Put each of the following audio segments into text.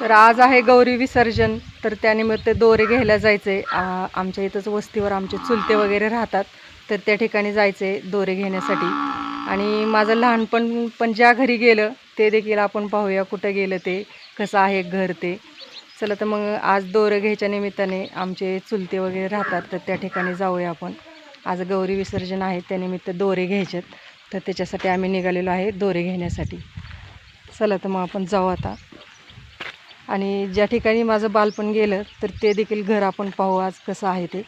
तर आज आहे गौरी विसर्जन तर त्यानिमित्त दोरे घ्यायला जायचे. आमच्या इथंच वस्तीवर आमचे चुलते वगैरे राहतात तर त्या ठिकाणी जायचे दोरे घेण्यासाठी. आणि माझं लहानपण पण ज्या घरी गेलं ते देखील आपण पाहूया कुठं गेलं ते कसं आहे घर ते. चला तर मग आज दोरं घ्यायच्या निमित्ताने आमचे चुलते वगैरे राहतात तर त्या ठिकाणी जाऊया आपण. आज गौरी विसर्जन आहे त्यानिमित्त दोरे घ्यायचेत तर त्याच्यासाठी आम्ही निघालेलो आहे दोरे घेण्यासाठी. चला तर मग आपण जाऊ आता. आणि ज्या ठिकाणी माझं बालपण गेलं तर ते देखील घर आपण पाहू आज कसं आहे ते.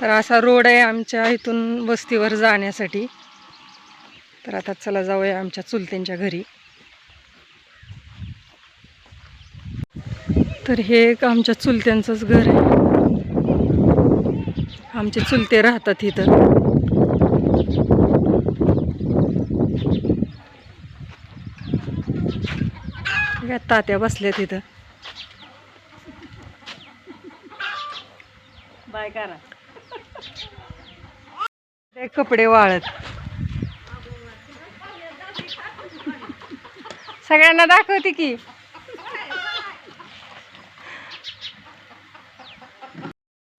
तर असा रोड आहे आमच्या इथून वस्तीवर जाण्यासाठी. तर आता चला जाऊया आमच्या चुलत्यांच्या घरी. तर हे एक आमच्या चुलत्यांचंच घर आहे. आमचे चुलते राहतात इथं. या तात्या बसल्या तिथं. बाय करा. कपडे वाळत. सगळ्यांना दाखवते की.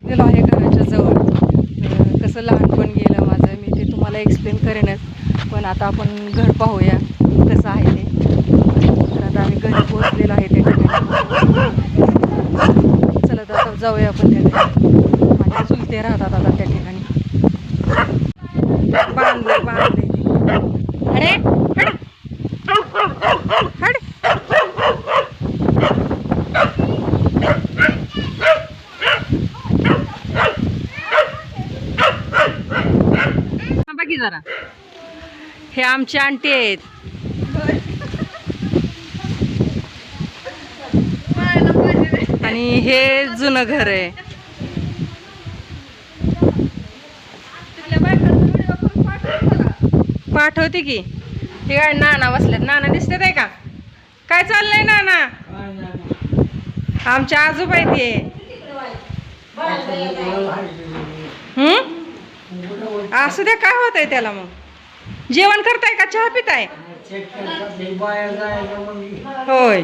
गेलो आहे घराच्या जवळ. कसं लहानपण गेलं माझं. मी ते तुम्हाला एक्सप्लेन करेनच. पण आता आपण घर पाहूया. कसं आहे ते तर आता आम्ही घरी पोहोचलेलो आहे त्या ठिकाणी चला तर आता जाऊया आपण त्या ठिकाणी चुलते राहतात आता त्या ठिकाणी. बांधले बांधले. अरे हड. बाकी जरा. हे आमचे आंटी आहेत. आणि हे जुनं घर आहे. पाठवते की? हे काय नाना बसलेत. नाना दिसतात आहे का? काय चाललंय नाना? आमच्या आजोबा आहे ते हम्म असू द्या काय होत आहे त्याला मग? जेवण करताय का? चहा पिताय? होय.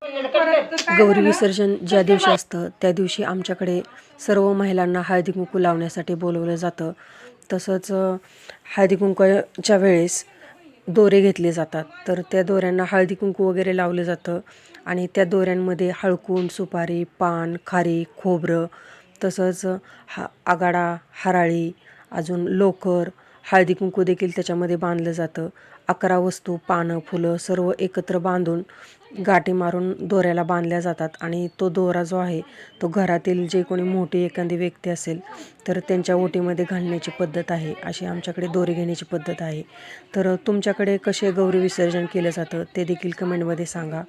गौरी विसर्जन ज्या दिवशी असतं त्या दिवशी आमच्याकडे सर्व महिलांना हळदी कुंकू लावण्यासाठी बोलवलं जातं. तसंच हळदी कुंकूच्या वेळेस दोरे घेतले जातात. तर त्या दोऱ्यांना हळदी कुंकू वगैरे लावलं जातं आणि त्या दोऱ्यांमध्ये हळकून सुपारी पान खारी खोबरं तसंच हा आगाडा हराळी अजून लोकर हळदी कुंकू देखील त्याच्यामध्ये बांधलं जातं. अकरा वस्तू पानं फुलं सर्व एकत्र बांधून गाठी मारून दोऱ्याला बांधल्या जातात आणि तो दोरा जो आहे तो घरातील जे कोणी मोठी एखादी व्यक्ती असेल तर त्यांच्या ओटीमध्ये घालण्याची पद्धत आहे. अशी आमच्याकडे दोरी घेण्याची पद्धत आहे. तर तुमच्याकडे कसे गौरी विसर्जन केलं जातं ते देखील कमेंटमध्ये सांगा.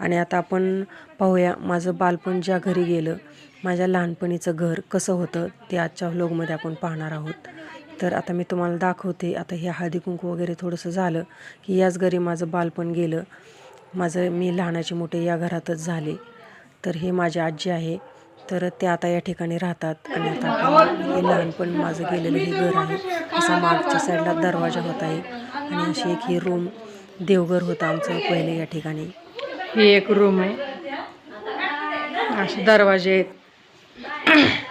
आणि आता आपण पाहूया माझं बालपण ज्या घरी गेलं माझ्या लहानपणीचं घर कसं होतं ते आजच्या व्लॉगमध्ये आपण पाहणार आहोत. तर आता मी तुम्हाला दाखवते. आता हे हळदी कुंकू वगैरे थोडंसं झालं की याच घरी माझं बालपण गेलं. माझं मी लहानाचे मोठे या घरातच झाले. तर हे माझी आजी आहे. तर ते आता या ठिकाणी राहतात आणि आता हे लहानपण माझं गेलेलं हे घर आहे. असा मागच्या साईडला दरवाजा होता आहे आणि अशी एक ही रूम देवघर होतं आमचं पहिले या ठिकाणी. ही एक रूम आहे. असे दरवाजे आहेत.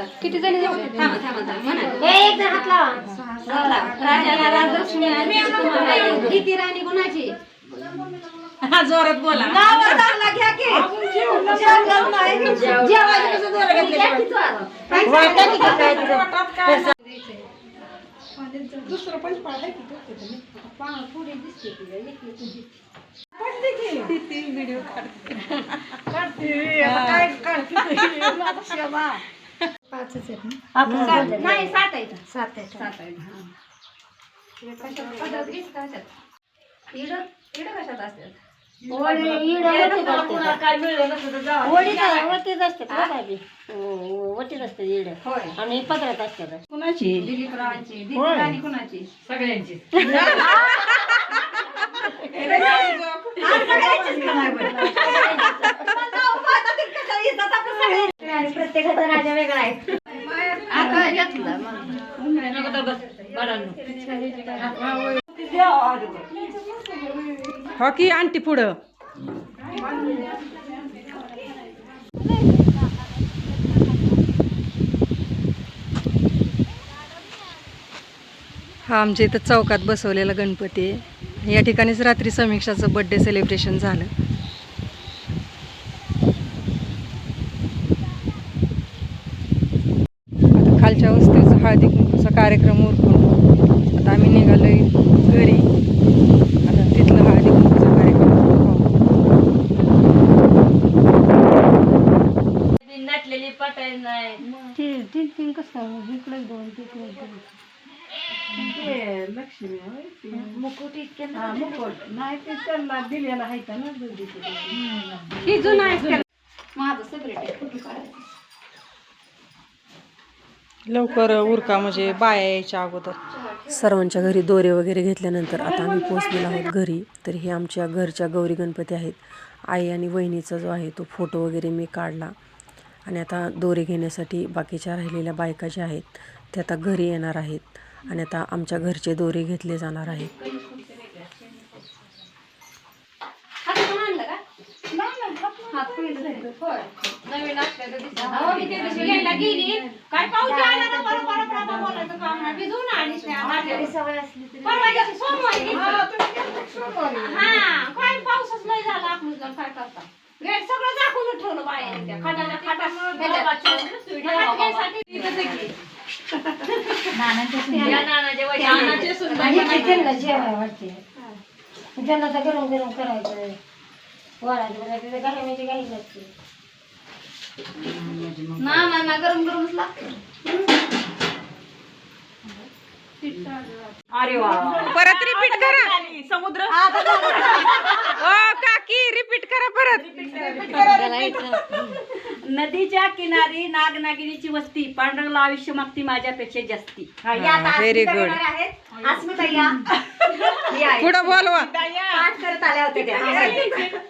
येऊन अहो, गेलं. पहिले आणि फुलं टाकून पण येत नाही ती झेंडूची आमचा झाडं. तो येत होता. किती पण टाका येत नाही. किती जणी जाऊ थांबा थांबा थांबा म्हणा. गुणाची नाही सात आहेत. सात आहेत. सात आहेत हा. हे कशात पदार्थ घेत का ह्याच्यात? इडं इडं कशात असतात? होय. आणि पदरात असतात. कुणाची? दिलीप रावांची. दिलीप राणी कुणाची? सगळ्यांची राजा वेगळा आहे आता घेतला हॉकी आणती पुढं. हा आमच्या इथं चौकात बसवलेला गणपती आहे. या ठिकाणीच रात्री समीक्षाचं बड्डे सेलिब्रेशन झालं. खालच्या वस्तीचा हळदी कुंकूचा कार्यक्रम उरकून आता आम्ही निघालोय घरी. आता तिथलं हळदी कुंकूचा कार्यक्रम. नटलेली पटाय नाही. ही जुना आहे त्याला. माझं सेपरेट आहे फोटो काढायचा? लवकर उरका म्हणजे बाया यायच्या अगोदर. सर्वांच्या घरी दोरे वगैरे घेतल्यानंतर आता आम्ही पोचलेलो आहोत घरी. तर हे आमच्या घरच्या गौरी गणपती आहेत. आई आणि वहिनीचा जो आहे तो फोटो वगैरे मी काढला. आणि आता दोरे घेण्यासाठी बाकीच्या राहिलेल्या बायका ज्या आहेत त्या आता घरी येणार आहेत. आणि आता आमच्या घरचे दोरे घेतले जाणार आहेत. हात नवीन असलं तर दिसतं. अहो, मी त्या दिवशी घ्यायला गेली. काय पावती आला ना, बरं, बरं, बरं, बरं बोलायचं काम नाही. भिजून आलीच नाही. माझ्या सवय असली तरी परवा दिवशी सोमवारी गेली. हा, काय पाऊसच नाही झाला आपलं काय करता गेट सगळं झाकून ठेवलं बाहेर त्या खाटाच्या खाटा हात घ्यायसाठी तिथं ते गेली. या नानाच्या वयाची. नानाचे सुनबाई म्हणायचे. त्यांना जेवाय वाटते त्यांना तर गरम गरम करायचं वरायचं बघायचं गरमाची काही नसते ना ना ना गरम गरमच लागतं परत रिपीट करा. समुद्र. ओ काकी रिपीट करा परत. नदीच्या किनारी नागनागिनीची वस्ती पांडुरंगला आयुष्य मागती माझ्यापेक्षा जास्ती. व्हेरी गुड अस्मिता या. पुढं बोलवा. पाठ करत आल्या होत्या त्या.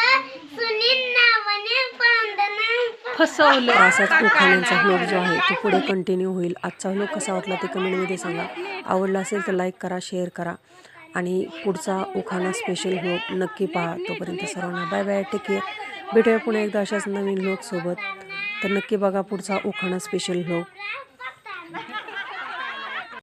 फसवलं असाच उखाण्यांचा व्लॉग जो आहे तो पुढे कंटिन्यू होईल. आजचा व्लॉग कसा वाटला ते कमेंटमध्ये सांगा. आवडला असेल तर लाईक करा शेअर करा. आणि पुढचा उखाणा स्पेशल व्लॉग नक्की पहा. तोपर्यंत सर्वांना बाय बाय टेक केअर भेटूया पुन्हा एकदा अशाच नवीन व्लॉग सोबत. तर नक्की बघा पुढचा उखाणा स्पेशल व्लॉग